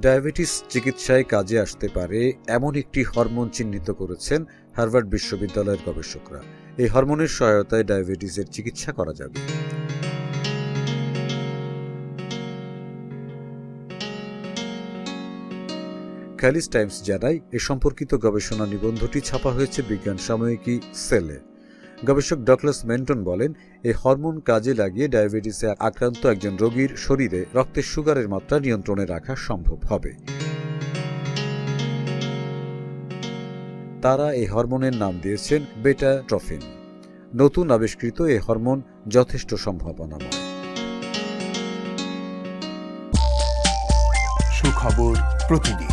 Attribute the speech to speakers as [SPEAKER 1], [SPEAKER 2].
[SPEAKER 1] Diabetes চিকিৎসায় কাজে আসতে পারে এমন একটি হরমোন চিহ্নিত করেছেন হার্ভার্ড বিশ্ববিদ্যালয়ের গবেষকরা। এই হরমোনের সহায়তায় ডায়াবেটিসের চিকিৎসা করা যাবে। ক্যালিস টাইমস জানায়, এ সম্পর্কিত গবেষণা নিবন্ধটি ছাপা হয়েছে বিজ্ঞান সাময়িকী সেলে। গবেষক ডকলাস মেন্টন বলেন এই হরমোন কাজে লাগিয়ে ডায়াবেটিসে আক্রান্ত একজন রোগীর শরীরে রক্তের সুগারের মাত্রা নিয়ন্ত্রণে রাখা সম্ভব হবে। তারা এই হরমোনের নাম দিয়েছেন বেটা ট্রফিন নতুন আবিষ্কৃত এই হরমোন যথেষ্ট সম্ভাবনাময়।
[SPEAKER 2] সুখবর প্রতিদিন।